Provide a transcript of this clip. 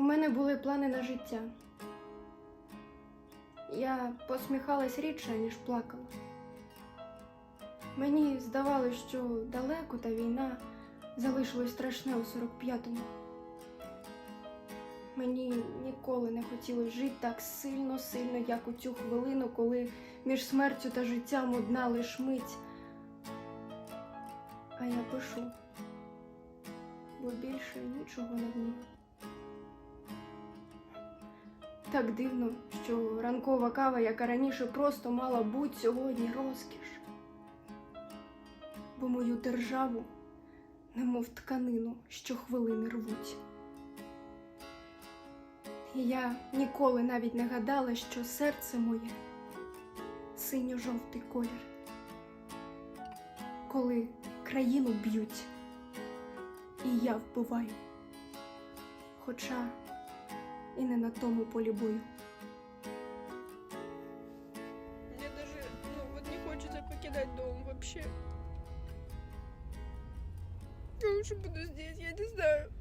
мене були плани на життя. Я посміхалась рідше, ніж плакала. Мені здавалось, що далеко та війна залишилось страшне у 45-му. Мені ніколи не хотілося жити так сильно, сильно, як у цю хвилину, коли між смертю та життям одна лиш мить. А я пишу, бо більше нічого не вмію. Так дивно, що ранкова кава, яка раніше просто мала бути сьогодні розкіш. Бо мою державу, немов тканину, щохвилини рвуть. І я ніколи навіть не гадала, що серце моє синьо-жовтий колір. Коли країну б'ють, і я вбиваю. Хоча і не на тому полі бою. Мне даже, ну, вот не хочется покидать дом вообще. Я лучше буду здесь, я не знаю.